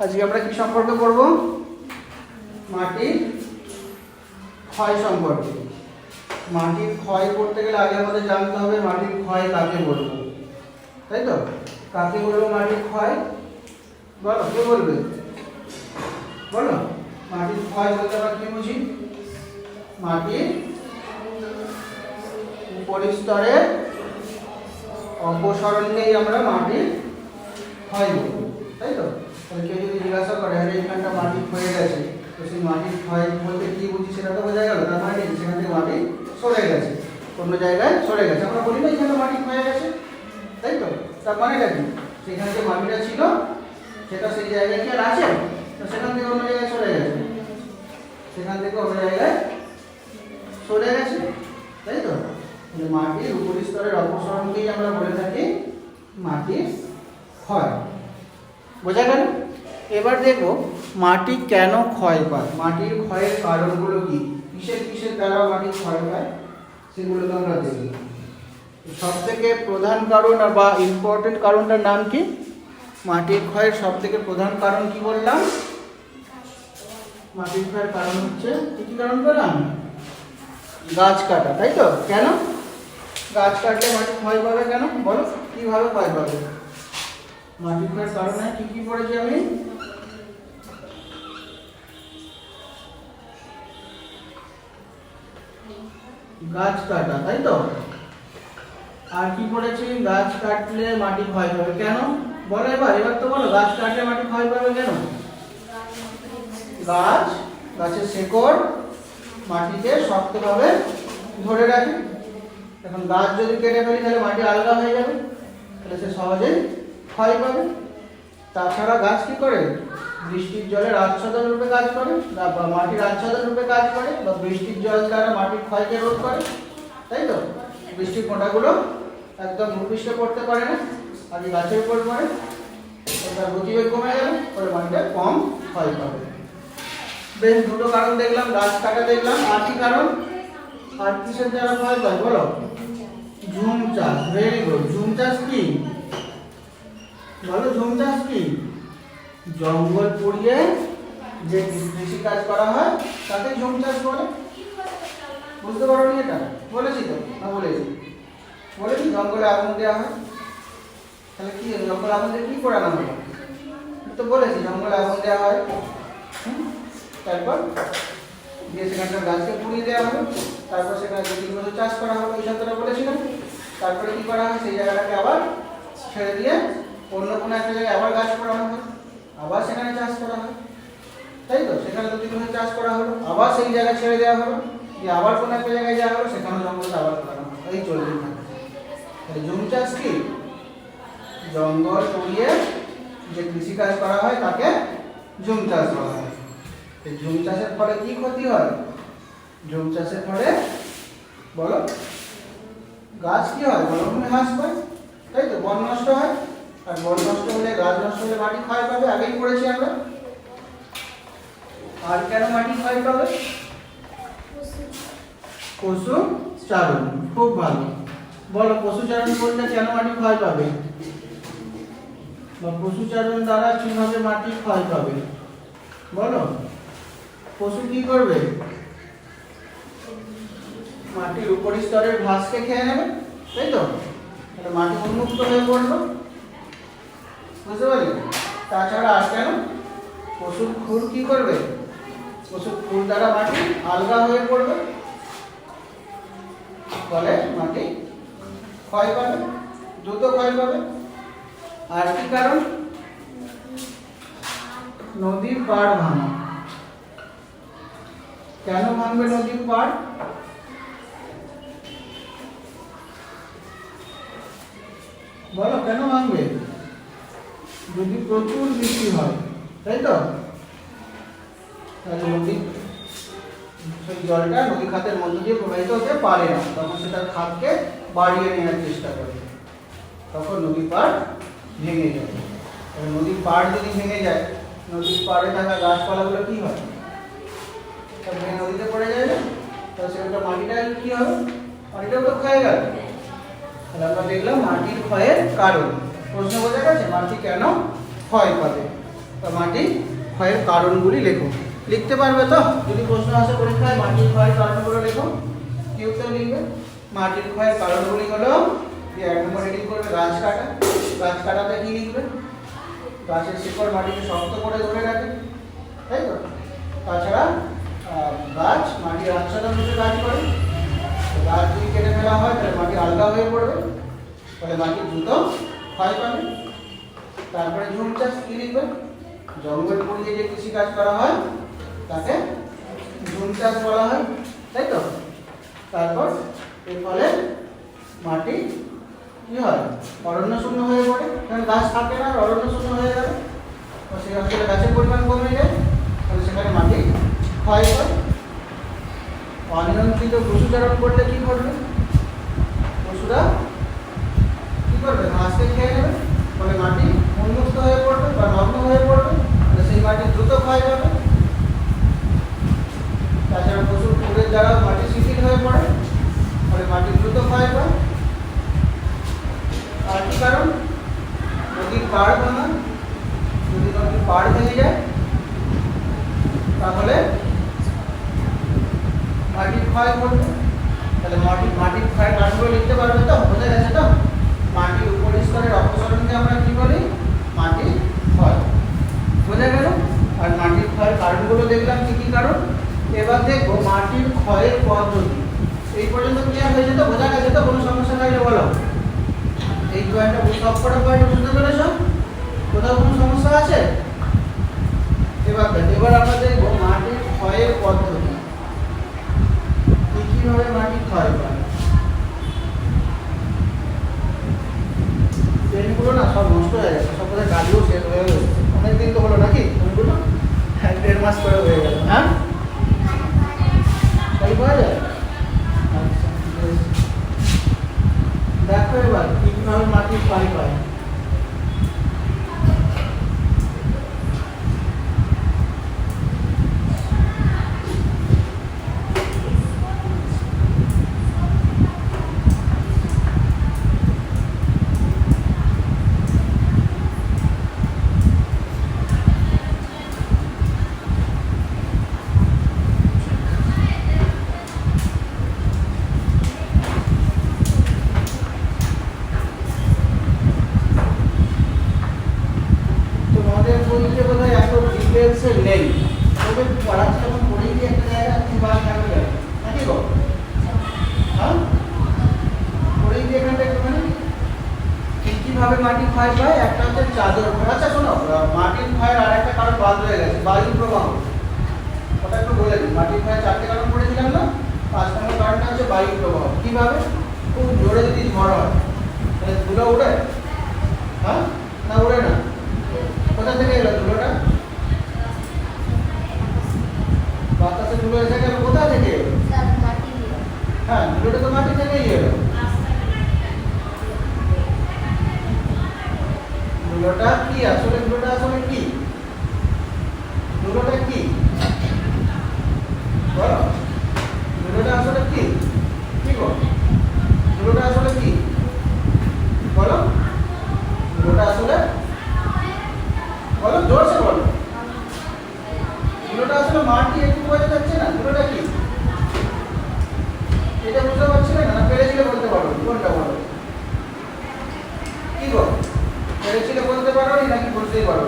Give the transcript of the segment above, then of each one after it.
আজকে আমরা কি সম্পর্কে পড়ব মাটির ক্ষয় সম্পর্কে। মাটির ক্ষয় করতে গেলে আগে আমাদের জানতে হবে মাটির ক্ষয় কাকে বলব। তাই তো? কাকে বলব মাটির ক্ষয়? বলো, কে বলবে? বলো মাটির ক্ষয় বলতে আমরা কি বুঝি? মাটির উপরিস্তরের অপসরণকেই আমরা মাটির ক্ষয় বলব তাই তো? তাহলে কেউ যদি জিজ্ঞাসা করে আরে এখানটা মাটি ক্ষয়ে গেছে, তো সেই মাটির ক্ষয় বলতে কি বুঝি সেটা তো বোঝা গেল, তার মানে সেখান থেকে মাটি সরে গেছে, অন্য জায়গায় সরে গেছে। আমরা বলি, না, এখানে মাটি ক্ষয়ে গেছে। তাই তো? তার মানেটা কি? সেখানে যে মাটিটা ছিল, সেটা সেই জায়গায় কি আর আছে? তো সেখান থেকে অন্য জায়গায় সরে গেছে? সেখান থেকে অন্য জায়গায় সরে গেছে? তাই তো? মাটির উপরিস্তরের অপসরণকেই আমরা বলে থাকি মাটির ক্ষয়। বোঝা গেল? এবার দেখো, মাটি কেন ক্ষয় পায় মাটির ক্ষয়ের কারণগুলো কি? কিসের কিসের দ্বারা মাটি ক্ষয় পায় সেগুলো তো আমরা দেখি সব থেকে প্রধান কারণ বা ইম্পর্টেন্ট কারণটার নাম কি? মাটির ক্ষয়ের সব থেকে প্রধান কারণ কি বললাম? মাটির ক্ষয়ের কারণ হচ্ছে, কি কি কারণ বললাম? গাছ কাটা, তাই তো? কেন? গাছ কাটলে মাটি ক্ষয় পাবে কেন? বলো, কীভাবে ক্ষয় পাবে? মাটির ক্ষয়ের কারণে কি কি পড়েছি আমি? গাছ কাটা, তাই তো? আর কি পড়েছি গাছ কাটলে মাটি ক্ষয় পাবে কেন? বলো এবার এবার তো বলো, গাছ কাটলে মাটি ক্ষয় পাবে কেন? গাছ, গাছের শেকড় মাটিকে শক্তভাবে ধরে রাখে। এখন গাছ যদি কেটে ফেলি, তাহলে মাটি আলগা হয়ে যাবে। তাহলে সে সহজেই ক্ষয় পাবে। তাছাড়া গাছ কি করে? বৃষ্টির জলের আচ্ছাদন রূপে কাজ করে বা- মাটির আচ্ছাদন রূপে কাজ করে, বা বৃষ্টির জল দ্বারা মাটির ক্ষয়কে রোধ করে, তাই তো? বৃষ্টির ফোঁটাগুলো একদম ভূপৃষ্ঠে পড়তে পারে না, আর এই গাছের উপর পড়ে তার গতিবেগ কমে গেল ফলে মাটিটা কম ক্ষয় পাবে। বেশ, দুটো কারণ দেখলাম, গাছ কাটা দেখলাম, আর কি কারণ? আর কিসের দ্বারা ক্ষয় পায়, বলো? ঝুম চাষ ভেরি গুড ঝুম চাষ কি? বলো, ঝুম চাষ কি? জঙ্গল পুড়িয়ে যে কৃষি কাজ করা হয় তাকে ঝুম চাষ বলে বুঝতে পারো নি এটা? বলেছি তো, না বলেছি? বলেছি জঙ্গলে আগুন দেওয়া হয়। তাহলে কি জঙ্গলে আগুন দিয়ে কি করে না হলো তো বলেছি, জঙ্গলে আগুন দেওয়া হয়? তারপর দিয়ে সেখানকার গাছকে পুড়িয়ে দেওয়া হবে তারপর সেখানে দু তিন বছর চাষ করা হবে এই শব্দটা বলেছিলাম। তারপরে কি করা হয়? সেই জায়গাটাকে আবার ছেড়ে দিয়ে অন্য কোনো একটা জায়গায় আবার গাছ করানো হয়। আবার সেখানে চাষ করা হয় তাই তো? সেখানে দু তিন বছর চাষ করা হলো, আবার সেই জায়গায় ছেড়ে দেওয়া হলো, দিয়ে আবার কোনো একটা জায়গায় যাওয়া হলো সেখানে জঙ্গলটা আবার করানো হলো। এই চলতে থাকে তাহলে জমি চাষ কি? জঙ্গল পুড়িয়ে যে কৃষিকাজ করা হয়, তাকে জুম চাষ বলা হয়। এই জুম চাষের ফলে কি ক্ষতি হয়? জুম চাষের ফলে, বলো? গাছ কি হয়? বনভূমি হ্রাস পায়। তাই তো? বন নষ্ট হয়। আর বন নষ্ট হলে, গাছ নষ্ট হলে মাটি ক্ষয় পাবে, আগেই পড়েছি আমরা। আর কেন মাটি ক্ষয় পাবে? পশু চারণ, খুব ভালো। বলো, পশু চারণ করলে কেন মাটি ক্ষয় পাবে? বা পশু চারণ দ্বারা কীভাবে মাটি ক্ষয় পাবে? বলো, পশু কি করবে? মাটির উপরিস্তরের ঘাসকে খেয়ে নেবে, তাই তো? মাটি উন্মুক্ত হয়ে পড়ল। বুঝতে পারলি? তাছাড়া আর কেন? পশুর খুর কি করবে? পশুর খুর দ্বারা মাটি আলগা হয়ে পড়বে। ফলে মাটি ক্ষয় পাবে, দ্রুত ক্ষয় পাবে। আর কি কারণ? নদীর পাড় ভাঙা। কেন ভাঙবে নদীর পাড়? বলো, কেন ভাঙবে? যদি প্রচুর বৃষ্টি হয়, তাই তো? তাহলে নদী, সেই জলটা নদী খাতের মধ্য দিয়ে প্রবাহিত হতে পারে না। তখন সেটা খাতকে বাড়িয়ে নেওয়ার চেষ্টা করে। তখন নদীর পাড় ভেঙে যায়। এবার নদীর পাড় যদি ভেঙে যায়, নদীর পাড়ে থাকা গাছপালাগুলো কি হয়? সব ভেঙে নদীতে পড়ে যায় না? তাহলে সেটা মাটিটা কি হবে? মাটিটাও তো ক্ষয়ে গেল। তাহলে আমরা দেখলাম মাটির ক্ষয়ের কারণ। প্রশ্ন বোঝা গেছে? মাটি কেন ক্ষয় পাবে তা মাটি ক্ষয়ের কারণগুলি লেখো। লিখতে পারবে তো? যদি প্রশ্ন আসে পরীক্ষায় মাটির ক্ষয়ের কারণগুলো লেখো? কি উত্তর লিখবে? মাটির ক্ষয়ের কারণগুলি হলো এক নম্বর রেডি করবে গাছ কাটা। গাছ কাটাতে কি লিখবে? গাছের শিকড় মাটিকে শক্ত করে ধরে রাখে। তাই তো? তাছাড়া গাছ মাটির আচ্ছাদন রূপে কাজ করে। গাছ যদি কেটে ফেলা হয় তাহলে মাটি আলগা হয়ে পড়বে। ফলে মাটি দ্রুত ক্ষয় পাবে তারপরে ঝুম চাষ কি লিখবে? জঙ্গল পুড়িয়ে যে কৃষিকাজ করা হয়, তাকে ঝুম চাষ বলা হয়, তাই তো? তারপর এর ফলে মাটি কি হয়? অরণ্য শূন্য হয়ে পড়ে। কারণ গাছ থাকে না, অরণ্য শূন্য হয়ে যাবে তো সেই অঞ্চলে গাছের পরিমাণ কমে যায়, তাহলে সেখানে মাটি ক্ষয় হয়। অনিয়ন্ত্রিত পশুচারণ করলে কি করবে পশুরা করবে? ঘাসকে খেয়ে নেবে। ফলে মাটি উন্মুক্ত হয়ে পড়বে বা নগ্ন হয়ে পড়বে সেই মাটি দ্রুত ক্ষয় যাবে তাছাড়া পশুর পুরের দ্বারা মাটি শিথিল হয়ে পড়ে, ফলে মাটি দ্রুত ক্ষয় পায় আর কি কারণ? নদীর পাড় ভাঙা। যদি নদীর পাড় ভেঙে যায়, তাহলে মাটির ক্ষয় ঘটবে তাহলে মাটি মাটির ক্ষয় কারণগুলো লিখতে পারবে তো? বোঝা গেছে তো? মাটির উপরিস্তরের অপসারণকে আমরা কি বলি? মাটি ক্ষয়। বোঝা গেল? আর মাটির ক্ষয়ের কারণগুলো দেখলাম কি কি কারণ? এবার দেখব মাটির ক্ষয়ের পদ্ধতি। এই পর্যন্ত ক্লিয়ার হয়ে যেত বোঝা গেছে তো? কোনো সমস্যা থাকলে বলো। এই পয়েন্টটা সব কটা পয়েন্ট বুঝতে পেরেছ? কোথাও কোনো সমস্যা আছে? এবার দেখো, এবার আমরা দেখব মাটির ক্ষয়ের পদ্ধতি। কীভাবে মাটি ক্ষয় করে পেনগুলো না, সব নষ্ট হয়ে গেছে, সব কোথায় কালিও শেষ হয়ে গেছে। অনেকদিন তো হলো নাকি? ট্রেনগুলো হ্যাঁ দেড় মাস করে হয়ে গেল। হ্যাঁ? তাই পাওয়া যায়? আচ্ছা। দেখো এবার, কীভাবে মাটি ক্ষয় পায় তোমাদের বইতে বোধহয় এত ডিটেলসে নেই তবে পড়াচ্ছি যখন পড়েই দিয়ে একটা জায়গা তুমি বার থাকবে যাবে নাকি গো হ্যাঁ পড়েই দিয়ে এখানটা একটুখানি কি কীভাবে মাটি ক্ষয় পায় একটা হচ্ছে চাদর। আচ্ছা শোনো মাটির ক্ষয়ের আর একটা কারণ বাদ রয়ে গেছে বায়ু প্রবাহ। ওটা একটু বলে দিই মাটির ক্ষয়ের চারটে কারণ পড়েছিলাম না? পাঁচ নম্বর কারণটা হচ্ছে বায়ু প্রবাহ। কীভাবে? খুব জোরে যদি ঝড় হয় তাহলে ধুলো উড়ে হ্যাঁ? না উড়ে না। কোথা থেকে এলো ধুলোটা? বাতাসে ধুলো এসে গেল কোথা থেকে হ্যাঁ ধুলোটা তো মাটি থেকেই এলো। ধুলোটা কি? আসলে ধুলোটা আসলে কি? ধুলোটা কি? ধুলোটা আসলে কি? কি গো ধুলোটা আসলে কি বলো ধুলোটা আসলে বলো জোরসে বলো ধুলোটা আসলে মাটি একটু বোঝা যাচ্ছে না ধুলোটা কি এটা বুঝতে পারছি না না পেরেছিলে বলতে পারো কোনটা বলো কি গো পেরেছিলে বলতে পারো নাকি বুঝতেই পারো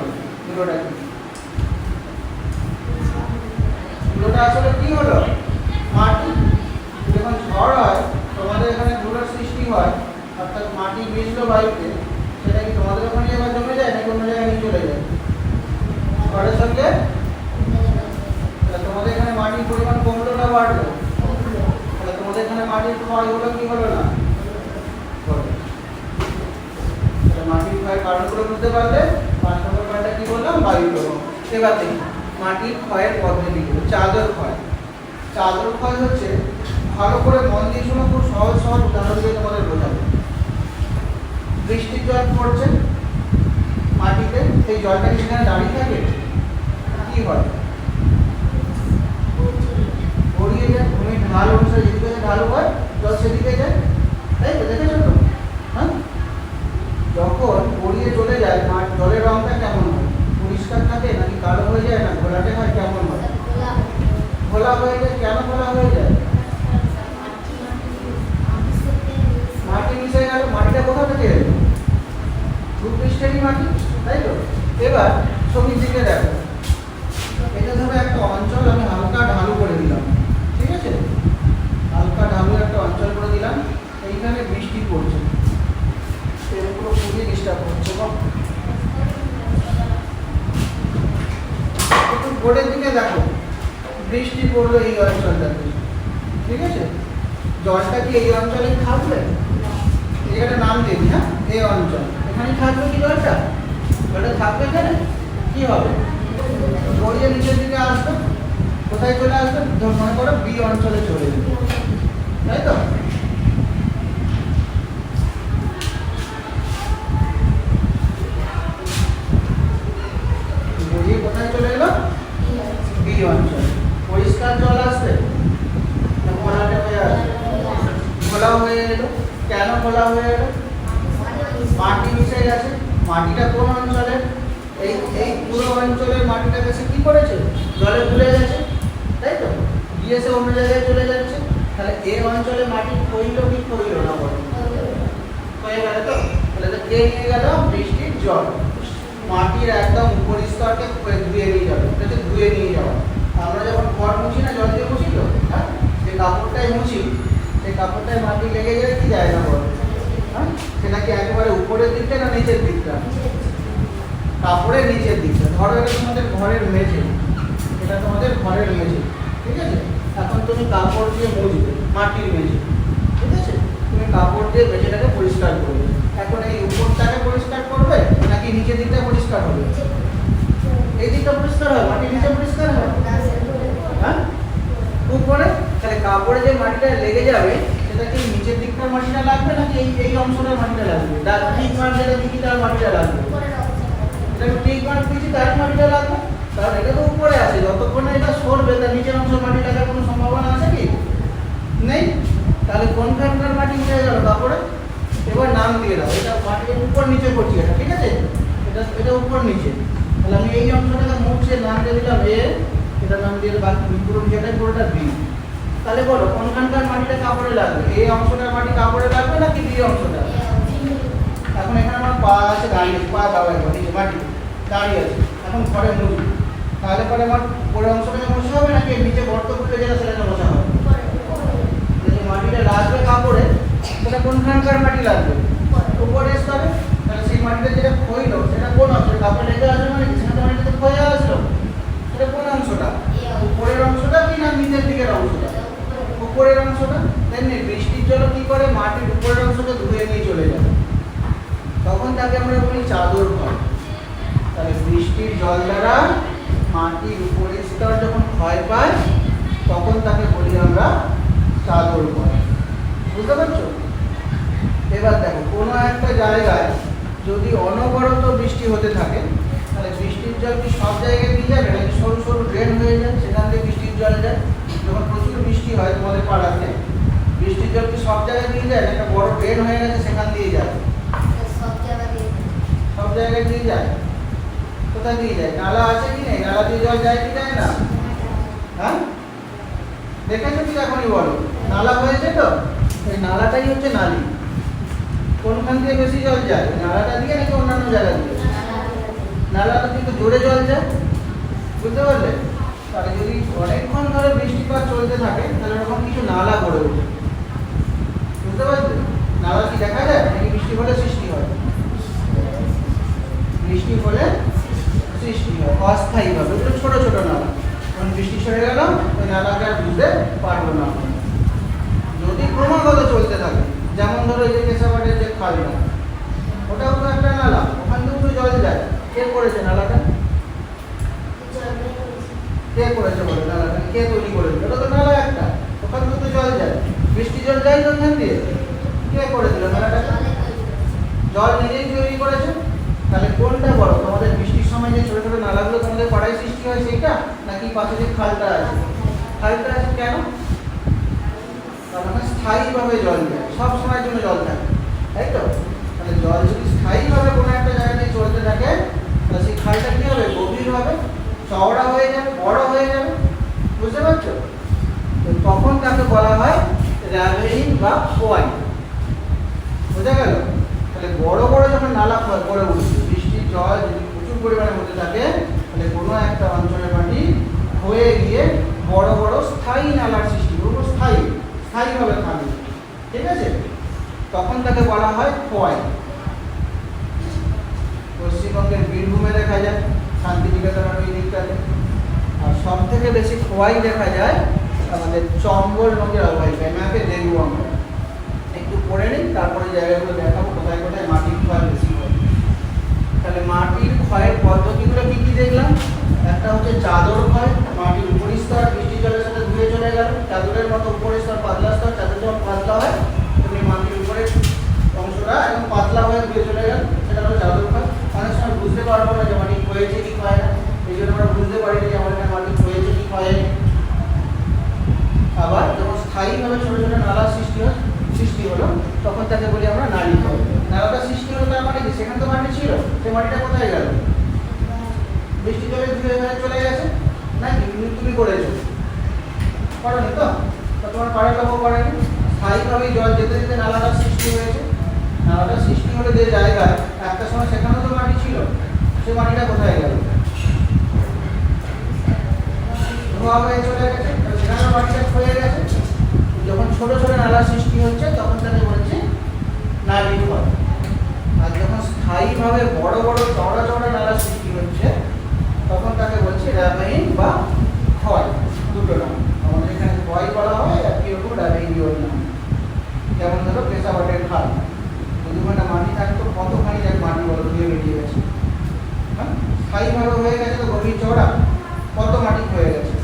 ধুলোটা কি ধুলোটা আসলে কি হলো? মাটি, যখন ঝড় হয়, তোমাদের এখানে ধুলোর সৃষ্টি হয়, অর্থাৎ মাটি মিশলো বায়ুতে, সেটা কি তোমাদের ওখানে এবার জমে যায় নাকি অন্য জায়গায় চলে যায়? ঝড়ের সঙ্গে? তোমাদের এখানে মাটির পরিমাণ কমলো না বাড়লো? তাহলে তোমাদের এখানে মাটির ক্ষয় হলো কি হলো না? মাটির ক্ষয়ের কারণগুলো বুঝতে পারলে? পয়েন্টটা কি বললাম? বায়ু প্রবাহ। এবার দেখি মাটির ক্ষয়ের পদ্ধতিগুলো চাদর ক্ষয়। চাদর ক্ষয় হচ্ছে, ভালো করে মন দিয়ে শোনো, খুব সহজ সহজ উদাহরণ দিয়ে তোমাদের বোঝাবো। বৃষ্টির জল পড়ছে, মাটিতে, সেই জলটা সেখানে দাঁড়িয়ে থাকে? কি হয়? গড়িয়ে যায়, ভূমির ঢাল অনুসারে যেদিকে ঢালু হয়, জল সেদিকে যায়। তাই তো, দেখেছ তো? হ্যাঁ? যখন গড়িয়ে চলে যায়? মাঠ জলের রঙটা কেমন হয়? পরিষ্কার থাকে নাকি কালো হয়ে যায় না? ঘোলাটে হয় কেমন হয়? ঘোলা হয়ে যায়? কেন ঘোলা হয়ে যায়? মাটি মিশে গেল। মাটিটা কোথা থেকে এলো? ভূপৃষ্ঠেরই মাটি, তাই তো? এবার ছবির দিকে দেখো। এটা ধরো একটা অঞ্চল, আমি হালকা ঢালু করে দিলাম। ঠিক আছে? হালকা ঢালু একটা অঞ্চল করে দিলাম। এইখানে বৃষ্টি পড়ছে। এগুলো খুবই ডিস্টার্ব হচ্ছে একটু বোর্ডের দিকে দেখো বৃষ্টি পড়ল এই অঞ্চলটাতে ঠিক আছে? জলটা কি এই অঞ্চলেই থাকবে? এখানে নাম দিন হ্যাঁ? এই অঞ্চল। এখানে থাকবে কি জলটা? জলটা থাকবে এখানে? কি হবে? গড়িয়ে নিচের দিকে আসবে। কোথায় চলে আসবে? মনে করো বি অঞ্চলে চলে যাবে। তাই তো? গড়িয়ে কোথায় চলে গেল বি অঞ্চল। পরিষ্কার জল আসবে না ঘোলাটে হয়ে আসবে ঘোলা হয়ে এলো? কেন ঘোলা হয়ে এলো? মাটি মিশে গেছে। মাটিটা কোন অঞ্চলের এই এই পুরো অঞ্চলের মাটিটা গেছে কি করেছে? জলে ভুলে গেছে। তাই তো? গিয়ে সে অন্য জায়গায় চলে যাচ্ছে। তাহলে এই অঞ্চলে মাটি ক্ষইল কি ক্ষইল না বলো হয়ে গেল তো, তাহলে কে নিয়ে গেল? বৃষ্টির জল। মাটির একদম উপর স্তরকে ধুয়ে নিয়ে যাবে এটাকে ধুয়ে নিয়ে যাওয়া। আমরা যখন ঘর মুছি না, জল দিয়ে মুছি তো হ্যাঁ? যে কাপড়টাই মুছি। সেই কাপড়টায় মাটি লেগে গেলে কি যায় না বলো? হ্যাঁ? সেটা কি একেবারে উপরের দিকটা না নিচের দিকটা? কাপড়ের নিচের দিকটা। ধরো এটা তোমাদের ঘরের মেঝে। এটা তোমাদের ঘরের মেঝে, ঠিক আছে? এখন তুমি কাপড় দিয়ে মুছবে, মাটির মেঝে, ঠিক আছে? তুমি কাপড় দিয়ে মেঝেটাকে পরিষ্কার করবে এখন এই উপরটাকে পরিষ্কার করবে নাকি নিচের দিকটা পরিষ্কার হবে। এই দিকটা পরিষ্কার হয় মাটির নিচে পরিষ্কার হয় হ্যাঁ? উপরে? তাহলে কাপড়ে যে মাটিটা লেগে যাবে, সেটা কি নিচের দিকটার মাটিটা লাগবে নাকি এই এই অংশটার মাটিটা লাগবে? তার ঠিক মার যেটা দিকে তার মাটিটা লাগবে। এটা ঠিক মার দিচ্ছি, তার মাটিটা লাগবে? কারণ এটা তো উপরে আছে, যতক্ষণ না এটা সরবে, তার নিচের অংশের মাটি লাগার কোনো সম্ভাবনা আছে কি? নেই? তাহলে কোনখানকার মাটি উঠে গেল কাপড়ে? এবার নাম দিয়ে দাও, এটা মাটির উপর নিচে করছি এটা, ঠিক আছে? এটা এটা উপর নিচে। তাহলে আমি এই অংশটাকে মুছে নাম দিয়ে দিলাম এ, এটা নাম দিয়ে বাকি পুরো নিচেটাই পুরোটা বি। তাহলে বলো, কোনখানকার মাটিটা কাপড়ে লাগবে? এই অংশটার মাটি কাপড়ে লাগবে নাকি বি অংশটা এখন এখানে আমার পা আছে, দাঁড়িয়ে পা দাও নিচে মাটি, দাঁড়িয়ে আছে। এখন ঘরে মুছবি তাহলে পরে আমার উপরের অংশটাকে মোছা হবে নাকি নিচে গর্ত খুলে যেটা সেটাকে মোছা হবে? মাটিটা লাগবে কাপড়ে, সেটা কোনখানকার মাটি লাগবে? উপরে স্তরে? তাহলে সেই মাটিটা যেটা খইলো সেটা কোন অংশ কাপড়ে লেগে আছে মানে কি? সেখানে তো তো ক্ষয়ে আসলো। সেটা কোন অংশটা? উপরের অংশটা কি না নিচের দিকের অংশটা? উপরের অংশটা? তেমনি বৃষ্টির জল কি করে? মাটির উপরের অংশকে ধুয়ে নিয়ে চলে যায়। তখন তাকে আমরা বলি চাদর ঘর তাহলে বৃষ্টির জল দ্বারা মাটির উপরের স্তর যখন ক্ষয় পায় তখন তাকে বলি আমরা চাদর ঘর বুঝতে পারছ? এবার দেখো কোনো একটা জায়গায় যদি অনবরত বৃষ্টি হতে থাকে তাহলে বৃষ্টির জল কি সব জায়গায় দিয়ে যাবে? নাকি সরু সরু ড্রেন হয়ে যায় সেখান থেকে বৃষ্টির জল যায়? যখন প্রচুর বৃষ্টি হয় তোমাদের পাড়াতে বৃষ্টির জল কি সব জায়গায় দিয়ে যায়? একটা বড় ড্রেন হয়ে গেছে সেখান দিয়ে যায়। সব জায়গায় দিয়ে যায়? কোথায় দিয়ে যায়? নালা আছে কি নেই? নালা দিয়ে জল যায় কি যায় না? হ্যাঁ? দেখেছ কি এখনই বলো? নালা হয়েছে তো? এই নালাটাই হচ্ছে নালি। কোনখান দিয়ে বেশি জল যায়? নালাটা দিয়ে নাকি অন্যান্য জায়গা দিয়ে? নালাটা কিন্তু জোরে জল যায়? বুঝতে পারলে? তাহলে যদি অনেকক্ষণ ধরে বৃষ্টিপাত চলতে থাকে, তাহলে ওরকম কিছু নালা গড়ে ওঠে। বুঝতে পারলে? নালা কি দেখা যায়? নাকি বৃষ্টি হলে সৃষ্টি হয়? বৃষ্টি হলে সৃষ্টি হয়, অস্থায়ীভাবে। ওগুলো ছোট ছোট নালা। যখন বৃষ্টি সরে গেল, ওই নালাকে আর বুঝতে পারব না। যদি ক্রমাগত চলতে থাকে যেমন ধরো এই যে কেশাবাটের যে খালটা ওটাও তো একটা নালা, ওখান থেকেও তো জল যায়। কে করেছে নালাটা? কে করেছে বলে নালাটা? কে তৈরি করেছে? ওটা তো নালা একটা, ওখান থেকে তো জল যায়। বৃষ্টি জল যায় ওখান দিয়ে? কে করে দিল নালাটাকে? জল নিজেই তৈরি করেছে? তাহলে কোনটা বড়? তোমাদের বৃষ্টির সময় যে ছোট ছোট নালাগুলো তোমাদের পাড়ায় সৃষ্টি হয়, সেইটা? নাকি পাশে যে খালটা আছে? খালটা আছে কেন? তার মানে স্থায়ীভাবে জল যায় সব সময়ের জন্য জল থাকে, তাই তো? তাহলে জল যদি স্থায়ীভাবে কোনো একটা জায়গায় চলতে থাকে, তাহলে সেই খালটা কি হবে? গভীর হবে, চওড়া হয়ে যাবে, বড় হয়ে যাবে, বুঝতে পারছ? তো তখন তাকে বলা হয় র্যাভেলিং বা পোয়াই বোঝা গেল? তাহলে বড় বড় যখন নালা খ- গড়ে উঠছে, বৃষ্টির জল যদি প্রচুর পরিমাণে হতে থাকে, তাহলে কোনো একটা অঞ্চলের মাটি হয়ে গিয়ে বড় বড় স্থায়ী নালার সৃষ্টি করব স্থায়ী। স্থায়ীভাবে থাকবে ঠিক আছে? তখন তাকে বলা হয় ক্ষয় পশ্চিমবঙ্গের বীরভূমে দেখা যায়, শান্তিনিকেতনের ওই দিকটাতে। আর সব থেকে বেশি খোয়াই দেখা যায় আমাদের চম্বল নদীর অববাহিকায় ম্যাপে দেখব আমরা একটু পড়ে নিই তারপরে জায়গাগুলো দেখাবো কোথায় কোথায় মাটির ক্ষয় বেশি হয় তাহলে মাটির ক্ষয়ের পদ্ধতিগুলো কি কি দেখলাম একটা হচ্ছে চাদর ক্ষয় মাটির উপরিস্তর বৃষ্টি জলের সাথে ধুয়ে চলে গেল চাদরের মতো উপরিস্তর পাতলা স্তর চাদর যখন পাতলা হয় তেমনি মাটির উপরের অংশটা একদম পাতলা হয়ে ধুয়ে চলে গেল সেটা হলো চাদর ক্ষয় অনেক সময় বুঝতে পারব না যে মাটি ক্ষয়েছে কি ক্ষয় না এই জন্য আমরা বুঝতে পারি না যে আমাদের এখানে মাটি ক্ষয়েছে কি ক্ষয়নি আবার যখন স্থায়ীভাবে ছোট ছোট নালা সৃষ্টি হয় সৃষ্টি হলো তখন তাকে বলি আমরা নালী ক্ষয় নালাটা সৃষ্টি হলো তার মানে কি সেখানে তো মাটি ছিল সেই মাটিটা কোথায় গেল বৃষ্টি জলে ধুয়ে হয়ে চলে গেছে নাকি তুমি তুমি করেছ করনি তো তো তোমার পাড়ার লোকও করেনি স্থায়ীভাবে জল যেতে যেতে নালাটা সৃষ্টি হয়েছে নালাটা সৃষ্টি হলে যে জায়গায় একটা সময় সেখানেও তো মাটি ছিল সে মাটিটা কোথায় গেল ধোয়া হয়ে চলে গেছে সেখানে ক্ষয়ে গেছে। যখন ছোট ছোট নালা সৃষ্টি হচ্ছে, তখন তাকে বলছে নালী আর যখন স্থায়ীভাবে বড় বড় চওড়া চওড়া নালা সৃষ্টি হচ্ছে, তখন তাকে বলছে র্যামাইন বা ক্ষয় দুটো নাম। আমাদের এখানে ক্ষয় বলা হয়, আর কীরকম র্যামাইন নাম যেমন ধরো পেশাবাটের খাল। যদি ওখানে মাটি থাকতো, কতখানি এক মাটি বলো, ধুয়ে বেরিয়ে গেছে। হ্যাঁ? স্থায়ীভাবে হয়ে গেছে তো গভীর চওড়া। কত মাটি হয়ে গেছে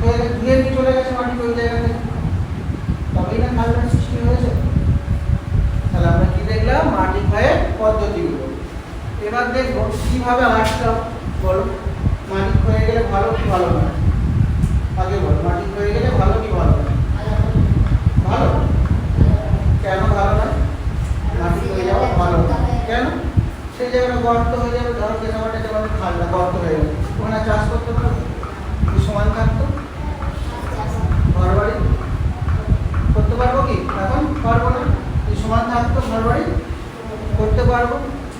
হয়ে গেছে ধুয়ে নিয়ে চলে গেছে মাটি ওই জায়গা থেকে তবেই না খালটার সৃষ্টি হয়েছে তাহলে আমরা কি দেখলাম মাটি ক্ষয়ের পদ্ধতিগুলো। এবার দেখব কীভাবে আটকাও বলো। মাটি হয়ে গেলে ভালো কি ভালো না আগে বলো মাটি হয়ে গেলে ভালো কি ভালো না ভালো কেন ভালো না মাটি ক্ষয়ে যাওয়া ভালো না কেন সেই জায়গাটা গর্ত হয়ে যাবে ধরো কেনামাটা যেমন খালটা গর্ত হয়ে যাবে ওখানে চাষ করতে পারবে কি সমান থাকতো ঘর বাড়ি করতে পারব কি এখন পারব না এই সমান থাকতো ঘর বাড়ি করতে পারব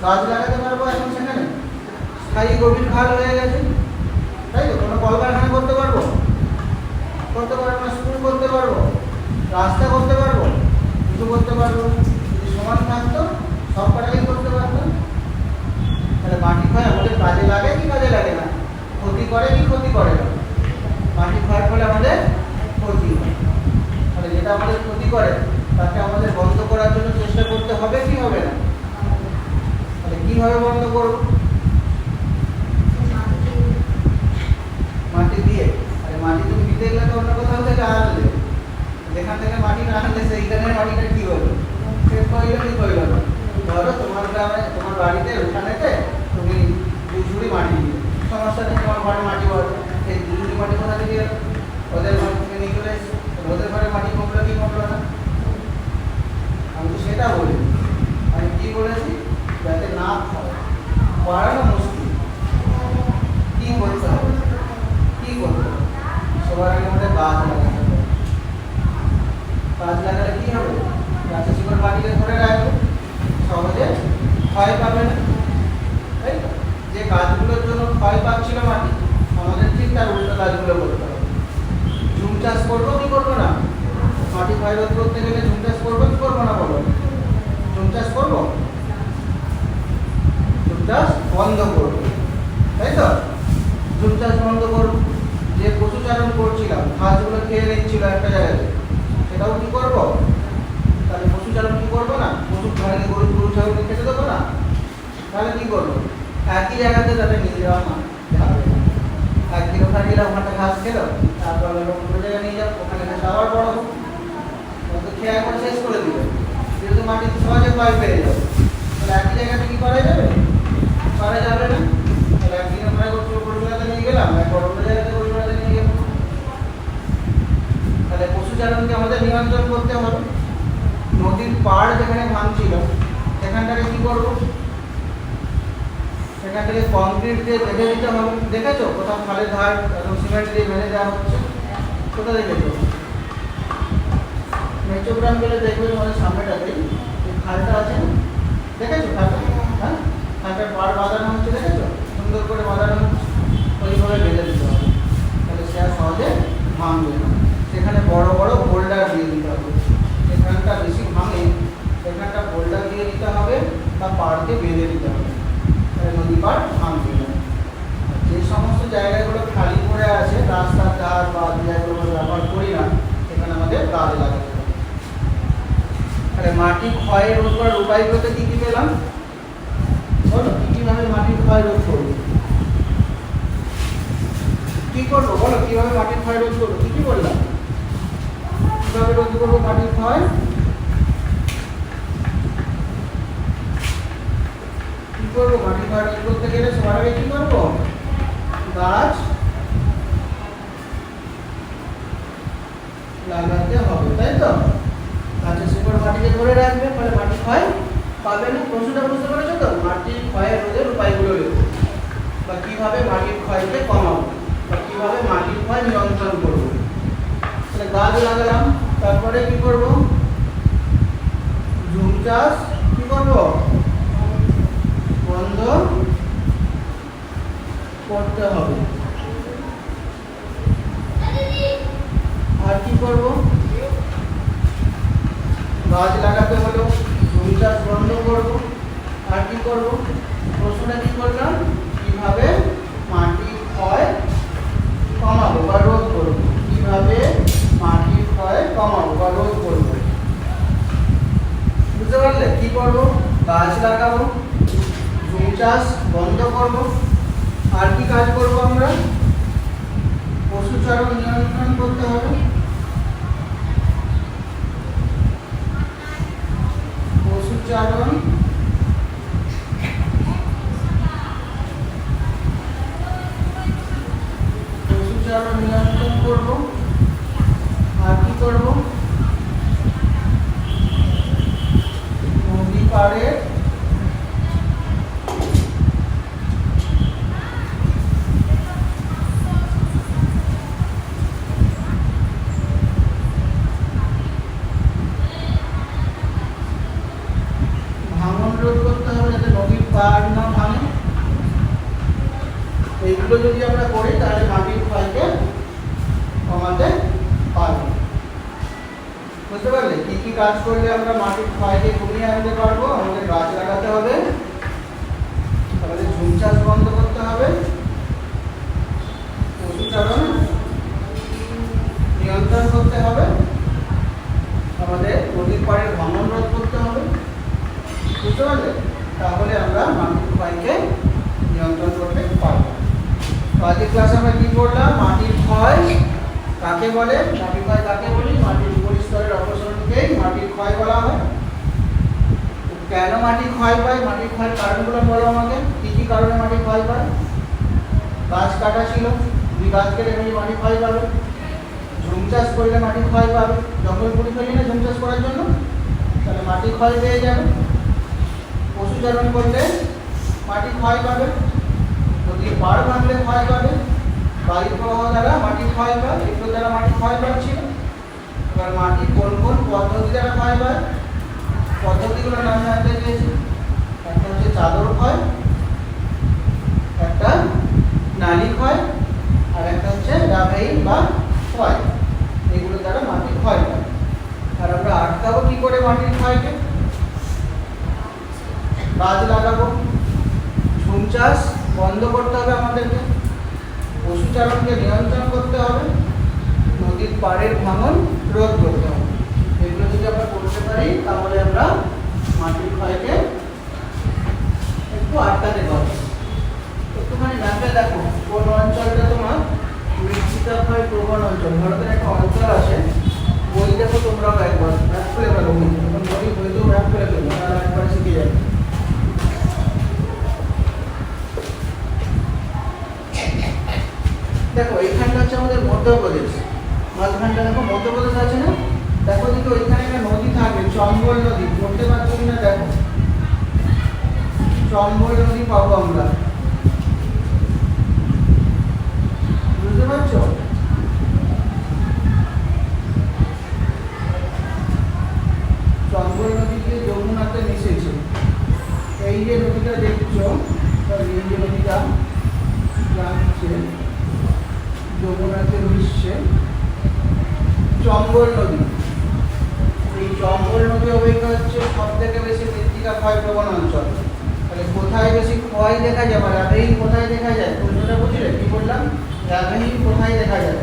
গাছ লাগাতে পারব এখন সেখানে স্থায়ী গভীর খাল হয়ে গেছে তাই তো কোনো কলকারখানা করতে পারব করতে পারব না স্কুল করতে পারব রাস্তা করতে পারব কিছু করতে পারব যদি সমান থাকতো সব কটাই করতে পারতাম তাহলে মাটি ক্ষয় আমাদের কাজে লাগে কি কাজে লাগে না ক্ষতি করে কি ক্ষতি করে না মাটি ক্ষয়ের ফলে আমাদের ক্ষতি হয় তাহলে যেটা আমাদের ক্ষতি করে তাকে আমাদের বন্ধ করার জন্য চেষ্টা করতে হবে কি হবে না তাহলে কীভাবে বন্ধ করব? মাটি দিয়ে? আর মাটি তুমি দিতে গেলে তো অন্য কোথাও থেকে আনলে। যেখান থেকে মাটি না আনলে সেইখানে মাটিটা কি হলো সে কইলো কি কইলো না ধরো তোমার গ্রামে, তোমার বাড়িতে, ওখানেতে তুমি দুঝুড়ি মাটি দিলে। সমস্যা নেই, তোমার ঘরে মাটি বড় সেই দুঝুড়ি মাটি কোথা থেকে? ওদের থেকে নিয়ে চলে ওদের ঘরে মাটি কমলো কি কমলো না? আমি তো সেটা বলি আমি কি বলেছি? যাতে না হয় বাড়ানো মুশকিল। কি করতে হবে? কি করতে হবে? সবার আমাদের গাছ লাগাতে হবে। গাছ লাগালে কি হবে? গাছের শিকড় মাটিকে ধরে রাখবে সহজে ক্ষয় পাবে না। তাই? যে গাছগুলোর জন্য ক্ষয় পাচ্ছিল মাটি, আমাদের ঠিক তার উল্টো গাছগুলো করতে হবে। ঝুম চাষ করব কি করব না? মাটি ক্ষয় রোধ করতে গেলে ঝুম চাষ করব কি করব না বলো? ঝুম চাষ করব? বন্ধ করব। তাই তো? ঝুম চাষ বন্ধ করব যে পশুচারণ করছিলাম ঘাসগুলো খেয়ে নিচ্ছিল একটা জায়গাতে, সেটাও কি করব? তাহলে পশুচারণ কি করব না? পশু ঘরে গরু গরু ছাগলকে খেতে দেবো না? তাহলে কি করব? একই জায়গাতে তাদের নিয়ে যাওয়া যাবে একদিন ওখানে গেলে ওখানটা ঘাস খেলো, তারপর অন্য জায়গায় নিয়ে যাও, ওখানে ঘাস আবার বড় হোক খেয়ে একবার শেষ করে দিবে যেহেতু মাটি সহজে পাই পেয়ে যাবে তাহলে একই জায়গাতে কি করা যাবে? করা যাবে না। একদিন আমরা গরু নিয়ে গেলাম একবার জায়গাতে গরুগুলোতে নিয়ে গেলাম। তাহলে পশুচারণকে আমাদের নিয়ন্ত্রণ করতে নদীর পাড় যেখানে ভাঙছিল, সেখানটাকে কি করব? সেখানটাকে কংক্রিট দিয়ে বেঁধে দিতে হবে। দেখেছ? কোথাও খালের ধার এবং সিমেন্ট দিয়ে বেঁধে দেওয়া হচ্ছে। কোথায় দেখেছ? মেচোগ্রাম গেলে দেখবে তোমাদের সামনেটাতেই খালটা আছে? দেখেছ খালটা? কাঠের পাড় বাঁধানো হচ্ছে দেখেছ সুন্দর করে বাঁধানো ওইভাবে বেঁধে দিতে হবে। তাহলে সে আর সহজে ভাঙবে না। সেখানে বড় বড় বোল্ডার দিয়ে দিতে হবে। এখানটা বেশি ভাঙে, সেখানটা বোল্ডার দিয়ে দিতে হবে বা পাড়কে বেঁধে দিতে হবে। তাহলে নদী পাড় ভাঙবে না। যে সমস্ত জায়গাগুলো খালি পড়ে আছে, রাস্তার ধার বা জায়গাগুলো ব্যবহার করি না, সেখানে আমাদের গাছ লাগাতে হবে তাহলে মাটি ক্ষয় রোধ করার উপায় বলতে কী কী পেলাম? বলো, কীভাবে মাটির ক্ষয় রোধ করব? কী করব? বলো, কীভাবে মাটির ক্ষয় রোধ করব? কী বললাম। কীভাবে রোধ করব মাটির ক্ষয়? কী করব? মাটির ক্ষয় রোধ করতে গেলে সবার আগে কী করব? গাছ লাগাতে হবে, তাই তো? গাছের শিকড় মাটিকে ধরে রাখবে, ফলে মাটি ক্ষয় পাবে না? প্রশ্নটা বুঝতে পেরেছ তো? মাটির ক্ষয় রোধের উপায়গুলো লেখো বা কীভাবে মাটির ক্ষয়কে কমাবো? বা কীভাবে মাটির ক্ষয় নিয়ন্ত্রণ করব? তাহলে গাছ লাগালাম, তারপরে কি করব? ঝুম চাষ কি করব? বন্ধ করতে হবে। আর কি করব? গাছ লাগাতে হলো। জমি চাষ বন্ধ করব আর কি করব প্রশ্নটা কি করলাম কীভাবে মাটির ক্ষয় কমাবো বা রোধ করব কীভাবে মাটির ক্ষয় কমাবো বা রোধ করব বুঝতে পারলে কি করব গাছ লাগাবো জমি চাষ বন্ধ করব আর কি কাজ করব আমরা পশুচারণ নিয়ন্ত্রণ করতে হবে পশুচারণ পশুচারণ নিয়ন্ত্রণ করব আর কি করব নদী পাড়ে ভাঙন রোধ করতে হবে যাতে নদীর পাড় না ভাঙে এইগুলো যদি আমরা করি তাহলে মাটির ক্ষয়কে কমাতে পারব বুঝতে পারলে কি কি কাজ করলে আমরা মাটির ক্ষয়কে কমিয়ে আনতে পারব আমাদের গাছ লাগাতে হবে আমাদের ঝুম চাষ বন্ধ করতে হবে পশুচারণ নিয়ন্ত্রণ করতে হবে আমাদের নদীর পাড়ের ভাঙন রোধ করতে হবে বুঝতে পারলে তাহলে আমরা মাটির ক্ষয়কে নিয়ন্ত্রণ করতে পারব তো আজকের ক্লাসে আমরা কি করলাম মাটির ক্ষয় কাকে বলে মাটির ক্ষয় কাকে বলি মাটির উপরিস্তরের অপসারণকেই মাটির ক্ষয় বলা হয় তো কেন মাটি ক্ষয় পায়? মাটির ক্ষয়ের কারণগুলো বলো আমাকে। কি কি কারণে মাটি ক্ষয় পায়? গাছ কাটা ছিল তুমি গাছ কেটে ফেলি মাটি ক্ষয় পাবে। ঝুম চাষ করলে মাটি ক্ষয় পাবে। জঙ্গল পুড়ে ফেলি না ঝুম চাষ করার জন্য? তাহলে মাটি ক্ষয় পেয়ে যাবে। পশুচারণ করলে মাটি ক্ষয় পাবে। নদীর পাড় ভাঙলে ক্ষয় পাবে। বায়ু প্রবাহ দ্বারা মাটি ক্ষয় পায়। এগুলো দ্বারা মাটি ক্ষয় পাচ্ছিল। এবার মাটি কোন কোন পদ্ধতি দ্বারা ক্ষয় পায়? পদ্ধতিগুলোর নাম জানতে চেয়েছি একটা হচ্ছে চাদর ক্ষয়, একটা নালি ক্ষয়, আর একটা হচ্ছে রাভেইল বা ক্ষয়। এগুলো দ্বারা মাটি ক্ষয় পায় আর আমরা আটকাবো কি করে মাটির ক্ষয়কে? গাছ লাগাবো। ঝুম চাষ বন্ধ করতে হবে আমাদেরকে। পশুচারণকে নিয়ন্ত্রণ করতে হবে। নদীর পাড়ের ভাঙন রোধ করতে হবে। এগুলো যদি আমরা করতে পারি, তাহলে আমরা মাটির ক্ষয়কে একটু আটকাতে পারব একটুখানি ম্যাপে দেখো, কোন অঞ্চলটা তোমার মৃত্তিকা ক্ষয় প্রবণ অঞ্চল। ভারতের একটা অঞ্চল আছে বই দেখো তোমরাও একবার ম্যাপ খুলে ফেলো বই বইতেও ম্যাপ খুলে ফেলো তারা একবার শিখে যাবে। দেখো এইখানটা হচ্ছে আমাদের মধ্যপ্রদেশ। মাঝখানটা দেখো, মধ্যপ্রদেশ আছে না? দেখো দেখো ওইখানে একটা নদী থাকবে, চম্বল নদী। পড়তে পারছ কিনা দেখো? চম্বল নদী পাবো আমরা। বুঝতে পারছ? চম্বল নদীকে যমুনাতে মিশেছে। এই যে নদীটা দেখছ এই যে নদীটা যাচ্ছে, যমুনাতে মিশছে। চম্বল নদী। জমি হচ্ছে সব থেকে বেশি মৃত্তিকা ক্ষয়প্রবণ অঞ্চল। তাহলে কোথায় বেশি ক্ষয় দেখা যায়? বা র্যাভেইন কোথায় দেখা যায়? প্রশ্নটা বুঝলে? কি বললাম? র্যাভেইন কোথায় দেখা যায়?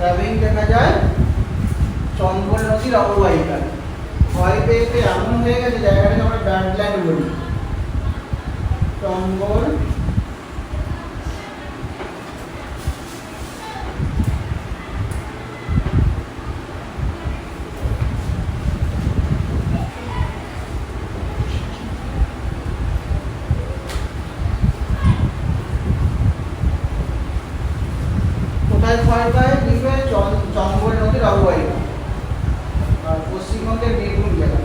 র্যাভেইন দেখা যায় চম্বল নদীর অববাহিকায়। ভয় পেয়ে পেয়ে এমন হয়ে গেছে, জায়গাটাকে আমরা ব্যান্ডল্যান্ড বলি। চম্বল পায় লিখবে চম- চম্বল নদীর অববাহিকা আর পশ্চিমবঙ্গের বীরভূম জেলা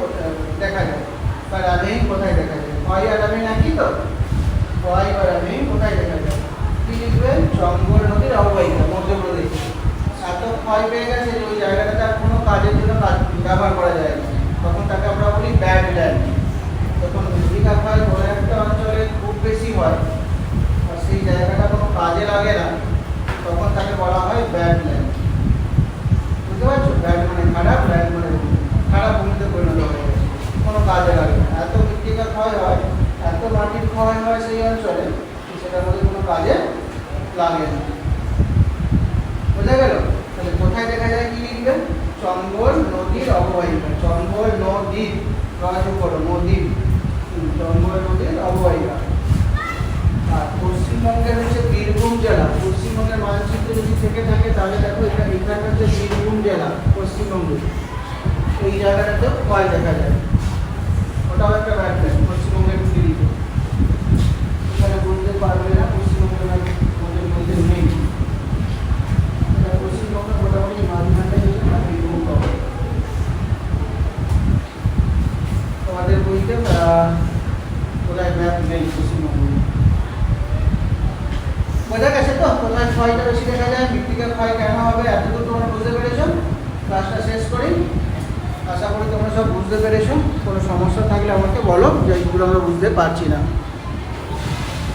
কোথায় দেখা যায়। বা রাধেইন কোথায় দেখা যায়? ক্ষয় আর রাধেইন একই তো? ক্ষয় বা রাধেইন কোথায় দেখা যায়? কি লিখবে? চম্বল নদীর অববাহিকা, মধ্যপ্রদেশ। এত ক্ষয় পেয়ে গেছে যে ওই জায়গাটাতে আর কোনো কাজের জন্য কাজ ব্যবহার করা যায় না। তখন তাকে আমরা বলি ব্যাড ল্যান্ড তখন মৃত্তিকা ক্ষয় কোনো একটা অঞ্চলে খুব বেশি হয় আর সেই জায়গাটা কোনো কাজে লাগে না। তখন তাকে বলা হয় ব্যাড ল্যান্ড বুঝতে পারছ? ব্যাড মানে খারাপ ল্যান্ড মানে খারাপ ভূমিতে পরিণত হয়ে গেছে। কোনো কাজে লাগে না। এত মৃত্তিকা ক্ষয় হয়, এত মাটির ক্ষয় হয় সেই অঞ্চলে সেটার মধ্যে কোনো কাজে লাগে না। বোঝা গেল? তাহলে কোথায় দেখা যায় কি লিখবে? চম্বল নদীর অববাহিকা। চম্বল নদী রজ করো নদী চম্বল নদীর অববাহিকা। পশ্চিমবঙ্গের হচ্ছে বীরভূম জেলা। পশ্চিমবঙ্গের মানচিত্র যদি থেকে থাকে, তাহলে দেখো এটা এখানটা হচ্ছে বীরভূম জেলা, পশ্চিমবঙ্গে। এই জায়গাটাতে ক্ষয় দেখা যায়। ওটাও একটা ব্যাটম্যান পশ্চিমবঙ্গের এখানে বলতে পারবে না পশ্চিমবঙ্গের মধ্যে নেই। মোটামুটি বীরভূম তোমাদের কোথায় নেই? বোঝা গেছে তো? কোথায় ক্ষয়টা বেশি দেখা যায় মৃত্তিকা ক্ষয় কেন হবে এতটুকু তোমরা বুঝতে পেরেছ? ক্লাসটা শেষ করি। আশা করি তোমরা সব বুঝতে পেরেছ। কোনো সমস্যা থাকলে আমাকে বলো, যে এইগুলো আমরা বুঝতে পারছি না।